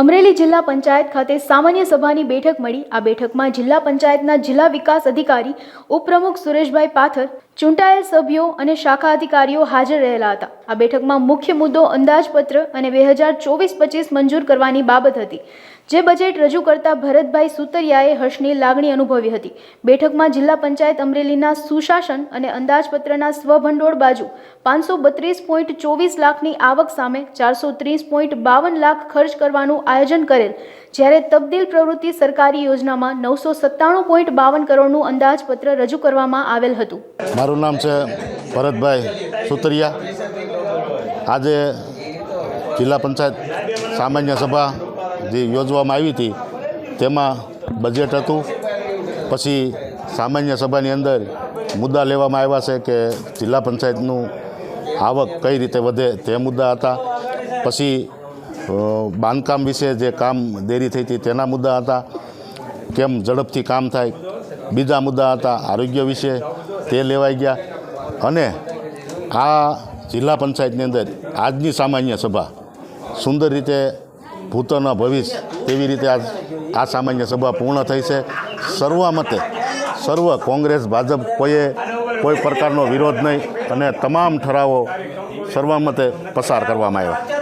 અમરેલી જિલ્લા પંચાયત ખાતે સામાન્ય સભાની બેઠક મળી. આ બેઠકમાં જિલ્લા પંચાયતના જિલ્લા વિકાસ અધિકારી, ઉપપ્રમુખ સુરેશભાઈ પાથર, ચૂંટાયેલ સભ્યો અને શાખા અધિકારીઓ હાજર રહેલા હતા. આ બેઠકમાં મુખ્ય મુદ્દો અંદાજપત્ર અને બે હજાર ચોવીસ પચીસ મંજૂર કરવાની બાબત હતી. જે બજેટ રજૂ કરતા ભરતભાઈ સુતરિયાએ હર્ષની લાગણી અનુભવી હતી. બેઠકમાં જિલ્લા પંચાયત અમરેલીના સુશાસન અને અંદાજપત્રના સ્વભંડોળ બાજુ પાંચસો બત્રીસ પોઈન્ટ ચોવીસ લાખની આવક સામે ચારસો ત્રીસ પોઈન્ટ બાવન લાખ ખર્ચ કરવાનું આયોજન કરેલ, જ્યારે તબદીલ પ્રવૃત્તિ સરકારી યોજનામાં નવસો સત્તાણું પોઈન્ટ બાવન કરોડનું અંદાજપત્ર રજૂ કરવામાં આવેલ હતું. મારું નામ છે ભરતભાઈ સુતરિયા. આજે જિલ્લા પંચાયત સામાન્ય સભા જે યોજવામાં આવી હતી, તેમાં બજેટ હતું. પછી સામાન્ય સભાની અંદર મુદ્દા લેવામાં આવ્યા છે કે જિલ્લા પંચાયતનું આવક કઈ રીતે વધે તે મુદ્દા હતા. પછી બાંધકામ વિશે જે કામ દેરી થઈ હતી તેના મુદ્દા હતા. કેમ ઝડપથી કામ થાય? બીજા મુદ્દા હતા આરોગ્ય વિશે તે લેવાઈ ગયા. અને આ જિલ્લા પંચાયતની અંદર આજની સામાન્ય સભા સુંદર રીતે ભૂતોના ભવિષ્ય તેવી રીતે આ આ સામાન્ય સભા પૂર્ણ થઈ છે? સર્વમતે, સર્વ કોંગ્રેસ, ભાજપ કોઈએ કોઈ પ્રકારનો વિરોધ નહીં અને તમામ ઠરાવો સર્વમતે પસાર કરવામાં આવ્યા.